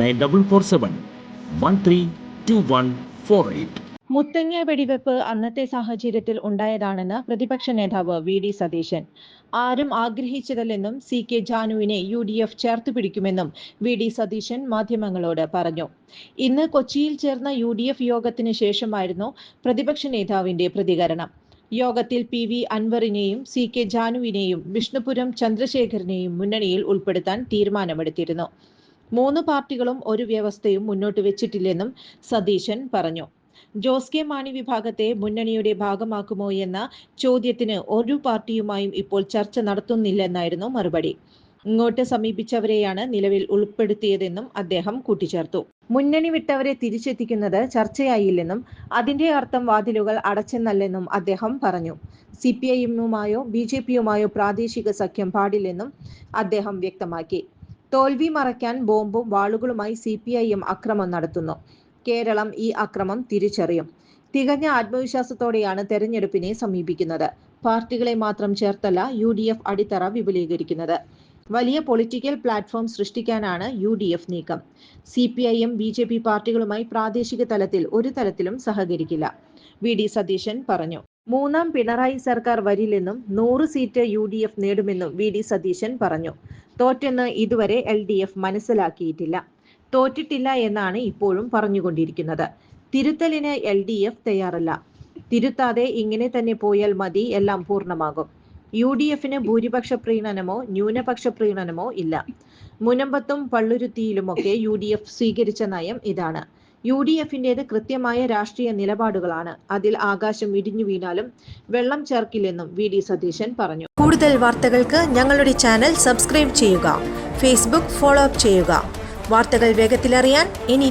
nine double four seven one three two one four eight. Muthanga വെടിവെപ്പ് അന്നത്തെ സാഹചര്യത്തിൽ ഉണ്ടായതാണെന്ന് പ്രതിപക്ഷ നേതാവ് വി ഡി സതീശൻ. ആരും ആഗ്രഹിച്ചതല്ലെന്നും സി കെ ജാനുവിനെ യു ഡി എഫ് ചേർത്ത് പിടിക്കുമെന്നും വി ഡി സതീശൻ മാധ്യമങ്ങളോട് പറഞ്ഞു. ഇന്ന് കൊച്ചിയിൽ ചേർന്ന യു ഡി എഫ് യോഗത്തിന് ശേഷമായിരുന്നു പ്രതിപക്ഷ നേതാവിന്റെ പ്രതികരണം. യോഗത്തിൽ പി വി അൻവറിനെയും സി കെ ജാനുവിനെയും വിഷ്ണുപുരം ചന്ദ്രശേഖരനെയും മുന്നണിയിൽ ഉൾപ്പെടുത്താൻ തീരുമാനമെടുത്തിരുന്നു. മൂന്ന് പാർട്ടികളും ഒരു വ്യവസ്ഥയും മുന്നോട്ട് വെച്ചിട്ടില്ലെന്നും സതീശൻ പറഞ്ഞു. ജോസ് കെ മാണി വിഭാഗത്തെ മുന്നണിയുടെ ഭാഗമാക്കുമോ എന്ന ചോദ്യത്തിന് ഒരു പാർട്ടിയുമായും ഇപ്പോൾ ചർച്ച നടത്തുന്നില്ലെന്നായിരുന്നു മറുപടി. ഇങ്ങോട്ട് സമീപിച്ചവരെയാണ് നിലവിൽ ഉൾപ്പെടുത്തിയതെന്നും അദ്ദേഹം കൂട്ടിച്ചേർത്തു. മുന്നണി വിട്ടവരെ തിരിച്ചെത്തിക്കുന്നത് ചർച്ചയായില്ലെന്നും അതിന്റെ അർത്ഥം വാതിലുകൾ അടച്ചെന്നല്ലെന്നും അദ്ദേഹം പറഞ്ഞു. സി പി ഐ എമ്മുമായോ ബി ജെ പിയുമായോ പ്രാദേശിക സഖ്യം പാടില്ലെന്നും അദ്ദേഹം വ്യക്തമാക്കി. തോൽവി മറയ്ക്കാൻ ബോംബും വാളുകളുമായി സി പി ഐ എം അക്രമം നടത്തുന്നു. കേരളം ഈ അക്രമം തിരിച്ചറിയും. തികഞ്ഞ ആത്മവിശ്വാസത്തോടെയാണ് തെരഞ്ഞെടുപ്പിനെ സമീപിക്കുന്നത്. പാർട്ടികളെ മാത്രം ചേർത്തല്ല യു ഡി എഫ് അടിത്തറ വിപുലീകരിക്കുന്നത്. വലിയ പൊളിറ്റിക്കൽ പ്ലാറ്റ്ഫോം സൃഷ്ടിക്കാനാണ് യു ഡി എഫ് നീക്കം. C P I M B J P പാർട്ടികളുമായി പ്രാദേശിക തലത്തിൽ ഒരു തലത്തിലും സഹകരിക്കില്ല. വി ഡി സതീശൻ പറഞ്ഞു. മൂന്നാം പിണറായി സർക്കാർ വരില്ലെന്നും നൂറ് സീറ്റ് യു ഡി എഫ് നേടുമെന്നും വി ഡി സതീശൻ പറഞ്ഞു. തോറ്റെന്ന് ഇതുവരെ എൽ ഡി എഫ് മനസ്സിലാക്കിയിട്ടില്ല. തോറ്റിട്ടില്ല എന്നാണ് ഇപ്പോഴും പറഞ്ഞുകൊണ്ടിരിക്കുന്നത്. തിരുത്തലിന് എൽ ഡി എഫ് തയ്യാറല്ല. തിരുത്താതെ ഇങ്ങനെ തന്നെ പോയാൽ മതി എല്ലാം പൂർണമാകും. യു ഡി എഫിന് ഭൂരിപക്ഷ പ്രീണനമോ ന്യൂനപക്ഷ പ്രീണനമോ ഇല്ല. മുനമ്പത്തും പള്ളുരുത്തിയിലുമൊക്കെ യു ഡി എഫ് സ്വീകരിച്ച നയം ഇതാണ്. യു ഡി എഫിന്റേത് കൃത്യമായ രാഷ്ട്രീയ നിലപാടുകളാണ്. അതിൽ ആകാശം ഇടിഞ്ഞു വീണാലും വെള്ളം ചേർക്കില്ലെന്നും വി ഡി സതീശൻ പറഞ്ഞു. കൂടുതൽ വാർത്തകൾക്ക് ഞങ്ങളുടെ ചാനൽ സബ്സ്ക്രൈബ് ചെയ്യുക. ഫേസ്ബുക്ക് ഫോളോ അപ്പ് ചെയ്യുക. വാർത്തകൾ വേഗത്തിലറിയാൻ എനി